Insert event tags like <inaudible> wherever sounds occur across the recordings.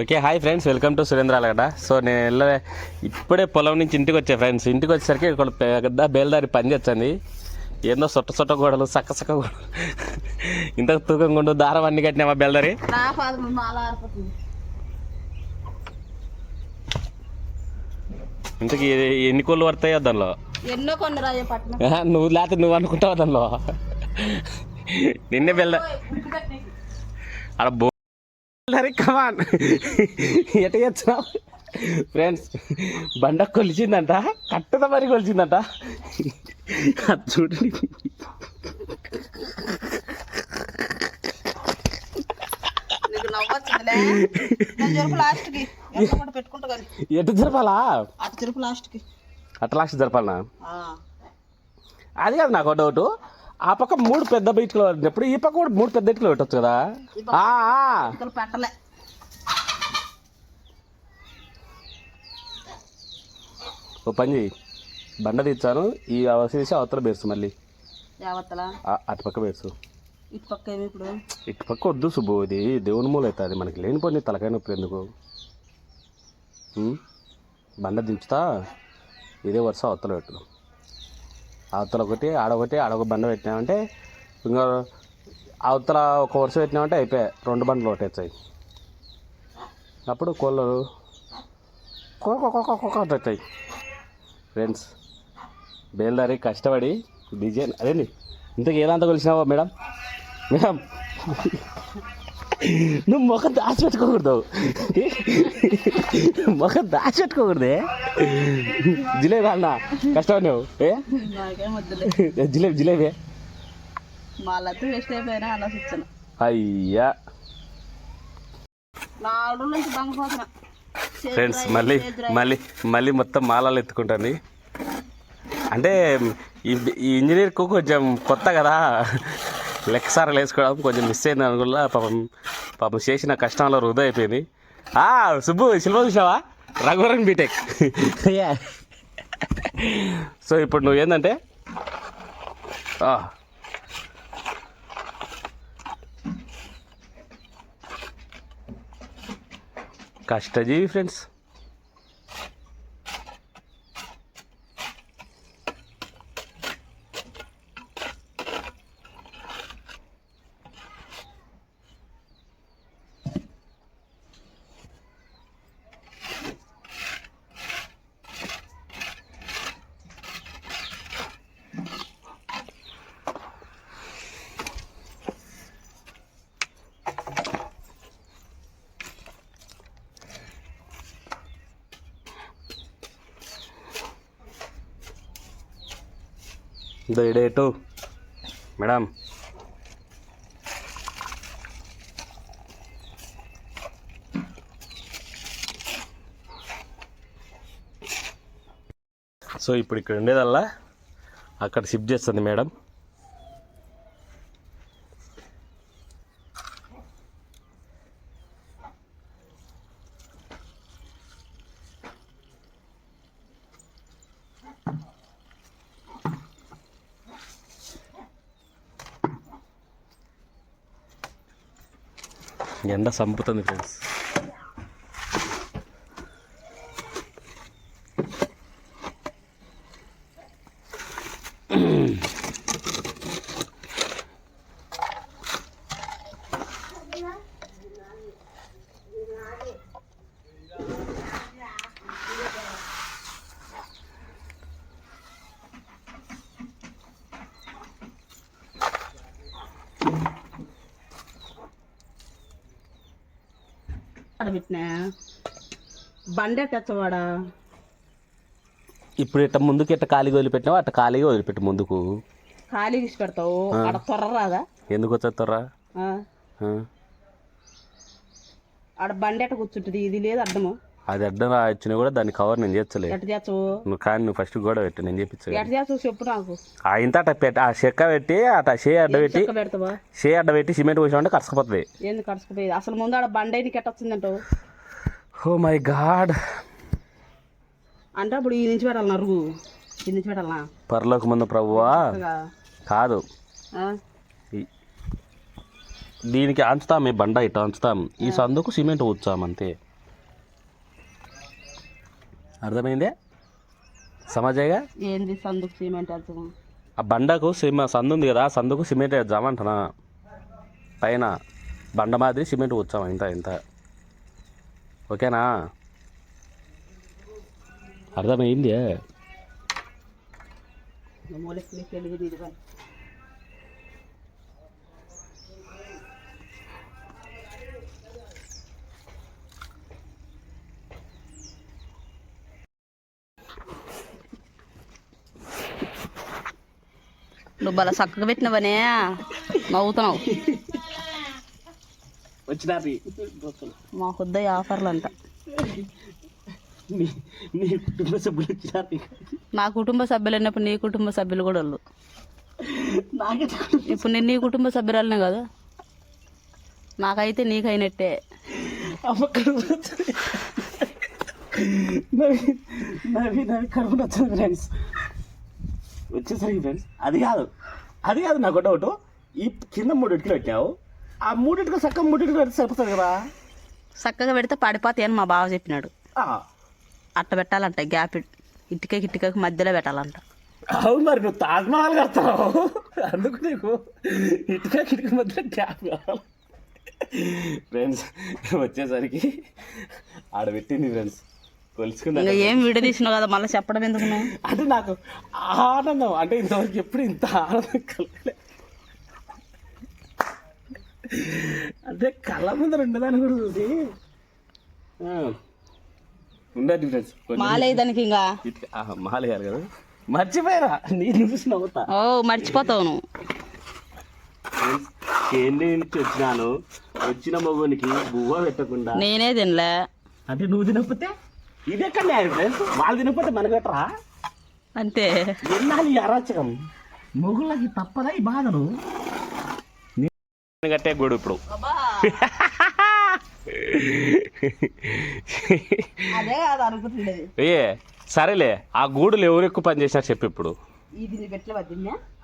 Okay hi friends welcome to Surendralagada so నేను వెళ్ళ ఇప్పుడే పొలం నుంచి ఇంటికి వచ్చా ఫ్రెండ్స్. ఇంటికి వచ్చేసరికి ఇక్కడ పెద్ద బేల్దారి పని చేస్తుంది. ఏందో సొట్ట సొట్ట గోడలు సక్క సక్క గోడలు. ఇంత తూకం గుండు దారం అన్ని కట్టినామా బేల్దారి. ఇంతకి ఎన్ని కోళ్ళు పడతాయో దానిలో? ఎన్నో కొన్ని నువ్వు లేకపోతే నువ్వు అనుకుంటావు దానిలో? నిన్నే బెల్ద అక్కడ బోల్దారి కమాన్ ఎట చేస్తున్నావు? ఫ్రెండ్స్ బండ కొలిచిందంట కట్టద మరి కొలిచిందంట. అది చూడండి ఎటు జరపాలా? అటు చెరుపు లాస్ట్కి. అట్లా లాస్ట్ జరపాలనా. అది కాదు నాకు డౌట్ ఆ పక్క మూడు పెద్ద బయటలో పడినప్పుడు ఈ పక్క కూడా మూడు పెద్ద ఇటుకలు పెట్టచ్చు కదా? పెట్టలే. ఓ పని చెయ్యి. బండ తీర్చాను. ఈ అవసేసి అవతల బేర్సు మళ్ళీ. అటు పక్క బేర్సు ఇటు పక్క వద్దు సుబ్బు ఇది దేవుని మూల అవుతుంది. మనకి లేనిపోయి తలకాయ నొప్పి ఎందుకు? బండ దించుతా? ఇదే వరుస అవతల పెట్టు. అవతల ఒకటి ఆడొకటి ఆడొక బండ పెట్టినామంటే ఇంకా అవతల ఒక వరుస పెట్టినామంటే అయిపోయాయి. రెండు బండ్లు ఒకటేస్తాయి అప్పుడు కోళ్ళు కొట్టాయి ఫ్రెండ్స్ బేల్దారి కష్టపడి డిజైన్ అదేండి ఇంతకు ఏదంతా కొలిసినావా మేడం? మేడం నువ్వు ముఖం దాచిపెట్టుకోకూడదు ముఖం దాచిపెట్టుకోకూడదే జిలేబీ అన్న కష్టపడి నువ్వు ఏ జిలేబీ జిలేబీ వాళ్ళతో వేస్ట్ అయిపోయినా అలా ఇచ్చాను అయ్యా ఫ్రెండ్స్ మళ్ళీ మళ్ళీ మళ్ళీ మొత్తం మాలాలు ఎత్తుకుంటుంది. అంటే ఈ ఇంజనీర్కు కొంచెం కొత్త కదా. లెక్కసారాలు వేసుకోవడం కొంచెం మిస్ అయింది అనుకున్నా పాపం పాపం చేసిన కష్టంలో వృధా అయిపోయింది. ఆ, సుబ్బు సినిమా చూసావా? రఘువరన్ బీటెక్ సో ఇప్పుడు నువ్వు ఏంటంటే కష్టజీవి ఫ్రెండ్స్ ఇదో ఇడేటు మేడం. సో ఇప్పుడు ఇక్కడ ఉండేదల్లా? అక్కడ షిఫ్ట్ చేస్తుంది మేడం. ఎండ సంపుతుంది అక్కడ పెట్టినా బండే తెచ్చవాడా ఇప్పుడు ఇట్ట ముందుకు ఇట్ట ఖాళీగా వదిలిపెట్టినావు? అట్ట ఖాళీగా వదిలిపెట్టి ముందుకు. ఖాళీగా ఇచ్చి పెడతావు? ఆడ త్వర రాదా? ఎందుకు వచ్చేస్తారా ఆ. ఆడ బండి ఎట్ట కూర్చుంటుంది? ఇది లేదు అడ్డము అది అడ్డం రాయొచ్చిన కూడా దాని కవర్ నేను చేర్చలే ఎట్ట చేస్తావు? నువ్వు కానీ నువ్వు ఫస్ట్ గోడ పెట్టు నేను చేపించా చేస్తావు చెప్పు నాకు. ఆ ఇంత అట్ట పెట్టి ఆ చెక్క పెట్టి అట్ట షే అడ్డ పెట్టి షే అడ్డ పెట్టి సిమెంట్ పోసామంటే కరసకపోతుంది ఏంది అసలు ముందు ఆడ బండి నీకు ఎట్ట వచ్చిందంటావు ఓ మై గాడ్ అంటే అప్పుడు ఈ నుంచి పెట్టాలి నరుగు ఈ నుంచి పెట్టాలనా? పరలోక ముందు ప్రభువా. కాదు. దీనికి అంచుతాం ఈ బండ ఇట్లా అంచుతాం. ఈ సందుకు సిమెంట్ ఊడ్చాం అంతే. అర్థమైందే? సమాజేగా ఏంది సందుకు సిమెంట్ వెళ్తాం ఆ బండకు సిమ సందు ఉంది కదా ఆ సందుకు సిమెంట్ వేద్దామంటున్నా పైన బండ మాదిరి సిమెంట్ ఊడ్చాం ఇంత ఇంత. ఓకేనా? అర్థమైంది మూలకి నీకు తెలియదు ఇది కానీ నువ్వు బల చక్కగా పెట్టినవనే. నవ్వుతున్నావు. వచ్చినా మా కొద్ద ఆఫర్లు అంట నీ నీ కుటుంబ సభ్యులు నా కుటుంబ సభ్యులు అన్నప్పుడు నీ కుటుంబ సభ్యులు కూడా వాళ్ళు. ఇప్పుడు నేను నీ కుటుంబ సభ్యురాలనే కదా. నాకైతే నీకైనట్టే. నవి నవి నవి కరువు నచ్చదు ఫ్రెండ్స్ వచ్చేసరికి ఫ్రెండ్స్ అది కాదు. అది కాదు నాకు డౌట్ ఈ కింద మూడింటికి పెట్టావు. ఆ మూడింటికి సక్క మూడింటికి పెడితే సరిపోతుంది కదా? చక్కగా పెడితే పడిపోతాయి అని మా బావ చెప్పినాడు. అట్ట పెట్టాలంట గ్యాప్ ఇటుక ఇటుకకి మధ్యలో పెట్టాలంట. అవును మరి నువ్వు తాజ్మహల్ కడతావు. అందుకు నీకు ఇటుక కిటిక మధ్య గ్యాప్ కావాలి. ఫ్రెండ్స్ వచ్చేసరికి ఆడ పెట్టింది ఫ్రెండ్స్ ఇంకా ఏం వీడియో తీసినావు కదా మళ్ళీ చెప్పడం ఎందుకు? అంటే నాకు ఆనందం. అంటే ఇంతవరకు ఎప్పుడు ఇంత ఆనందం కలగలే. అంటే కళ్ళ ముందర ఉండదాని కూడా చూసి. ఫ్రెండ్స్ మాలే దానికి ఇంకా? మాల గారు కదా. మర్చిపోయారా? నేను చూసి నవ్వుతా. ఓ మర్చిపోతావు నువ్వు. కేంద్రీ నుంచి వచ్చినాను వచ్చిన మగునికి బువ్వ పెట్టకుండా. నేనే తినలే. అంటే నువ్వు తినకపోతే? ఇది ఎక్కడ ఫ్రెండ్స్ వాళ్ళు తినకపోతే మనకట్రా అంతే. ఎన్నాళ్ళు ఈ అరాచకం? మొగుళ్ళకి తప్పదా ఈ బాధను కట్టే గోడు ఇప్పుడు. ఏ సరేలే ఆ గూడులు ఎవరు ఎక్కువ పని చేసినా చెప్పు ఇప్పుడు.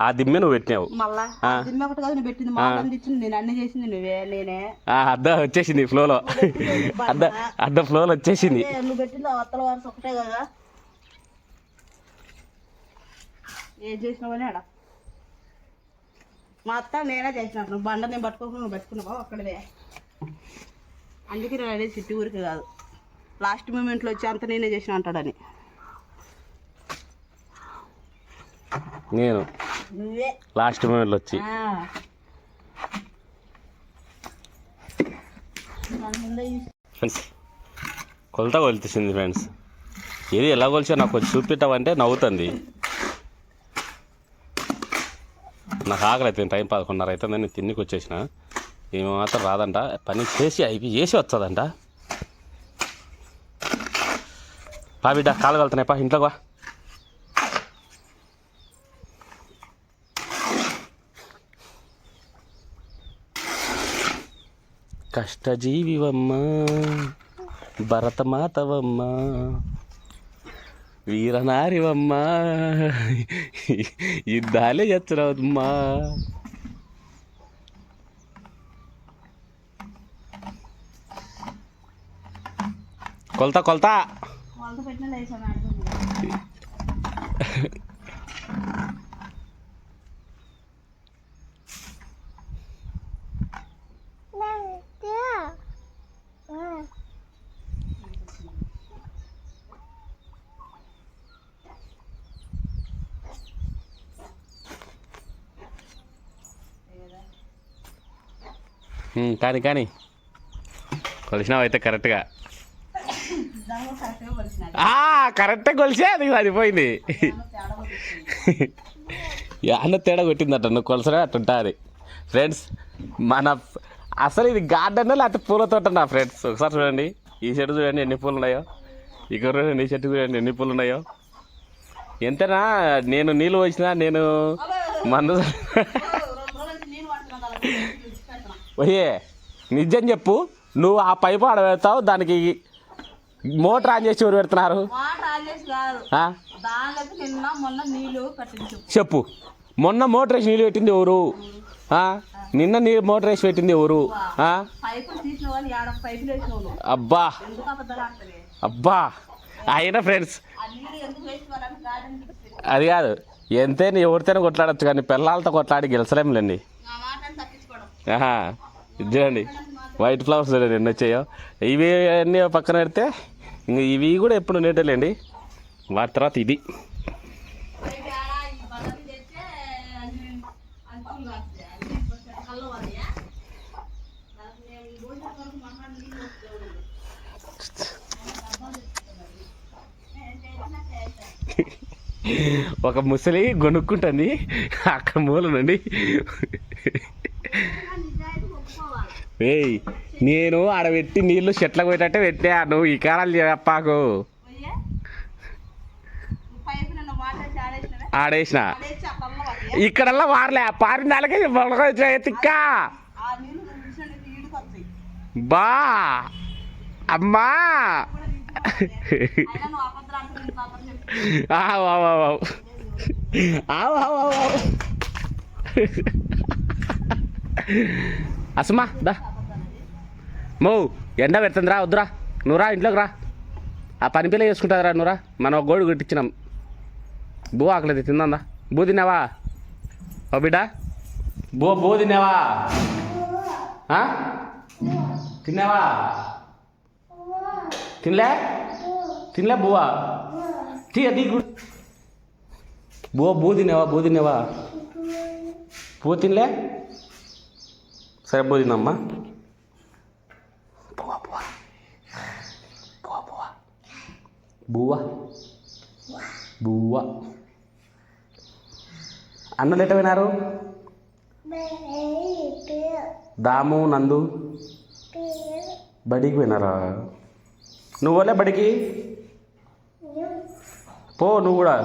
ఆ దిమ్మె నువ్వు పెట్టినావు. మళ్ళా ఆ. దిమ్మె ఒకటి కాదు నువ్వు పెట్టింది. మా ఇచ్చింది నేను అన్ని చేసింది నువ్వే నేనే. ఆ అద్దం వచ్చేసింది ఫ్లోలో. అద్ద <laughs> అద్దం ఫ్లోలో వచ్చేసింది. మా అత్త నేనే చేసిన. బండ నేను పట్టుకోకుండా నువ్వు పెట్టుకున్నావా? ఒక్కడవే. అందుకే నేను అనేది సిట్టి ఊరికి కాదు. లాస్ట్ మూమెంట్లో వచ్చి అంత నేనే చేసిన అంటాడని. నేను లాస్ట్ మూమెంట్లో వచ్చి. కొలత కొలితేసింది ఫ్రెండ్స్. ఏది ఎలా కొలిచా నాకు కొంచెం చూపిస్తావంటే నవ్వుతుంది. నాకు ఆకలి అవుతుంది టైం పదకొండున్నర అవుతుంది నేను తిన్నికి వచ్చేసిన. ఏమి మాత్రం రాదంట. పని చేసి అయిపోయి చేసి వస్తుందంట. పా బిడ్డ కాలు వెళ్తున్నాయి పా ఇంట్లోకి కష్టజీవివమ్మ భరతమాతవమ్మ వీరనారివమ్మ యుద్ధాలే చేస్తున్నావమ్మా. కొలత కొలత. కానీ కానీ. కొలిసినావు అయితే కరెక్ట్గా కరెక్టే కొలిసే అది పలిచింది. అన్న తేడా కొట్టిందట నువ్వు కొలసడే అట్టుంటుంది ఫ్రెండ్స్ మన అసలు ఇది గార్డెన్ లేకపోతే పూల తోట నా ఫ్రెండ్స్ ఒకసారి చూడండి. ఈ చెట్టు చూడండి ఎన్ని పూలు ఉన్నాయో. ఇక్కడ చూడండి ఈ చెట్టు చూడండి ఎన్ని పూలు ఉన్నాయో. ఎంతనా? నేను నీళ్ళు వచ్చినా నేను మందు ఓ, రెండు రోజుల నుంచి నేను పడుతున్నా కదా, పెడుతున్నా. ఓయే నిజం చెప్పు. నువ్వు ఆ పైపు ఆడ పెడతావు దానికి మోటార్ ఆన్ చేసి ఎవరు పెడుతున్నారు? చెప్పు. మొన్న మోటార్ వేసి నీళ్ళు పెట్టింది ఎవరు? నిన్న నీ మోటార్ వేసి పెట్టింది ఎవరు? అబ్బా అబ్బా. అయినా ఫ్రెండ్స్ అది కాదు. ఎంతైనా ఎవరితోనే కొట్లాడచ్చు కానీ పిల్లలతో కొట్లాడి గెలిచలేములేండి. ఇది చూడండి వైట్ ఫ్లవర్స్ చూడండి ఎన్ని వచ్చాయో. ఇవి అన్నీ పక్కన పెడితే ఇంక ఇవి కూడా ఎప్పుడు ఉండేటలేండి వాటి తర్వాత ఇది. ఒక ముసలి గొనుక్కుంటుంది అక్కడ మూలనండి. ఏయ్ నేను ఆడ పెట్టి నీళ్ళు చెట్లకు పోయేటట్టే పెట్టా. నువ్వు ఈ కారాలు చెప్పాకు ఆడేసిన? ఇక్కడల్లా వారలే పారిన నెలకే తిక్క. బా. అమ్మా. ఆవ్, ఆవ్. ఆవ్, ఆవ్, ఆవ్, ఆవ్. అసమా దా. మో ఎండ పెడుతుందిరా వద్దురా. నువ్వురా ఇంట్లోకి రా. ఆ పని పిల్ల చేసుకుంటుందిరా నువ్వురా. మనం ఒక గోడు కొట్టించినాం బూ ఆకలేదు తిందా బూ తిన్నావా? ఓ బిడ్డ. బో బో తిన్నావా? ఆ? తిన్నావా? తినలే? తినలే బువ్వా తీ అది బువ్వ బూ తినేవా బూ తినేవా బూ తినలే? సరే బూ తినమ్మా బువ్వ బువ్వ బువ్వ బువ్వ బువ్వ బువ్వ అన్నలు ఎట్ట వినారు దాము నందు బడికి పోయినారా నువ్వు వాళ్ళే బడికి పో నువ్వు కూడా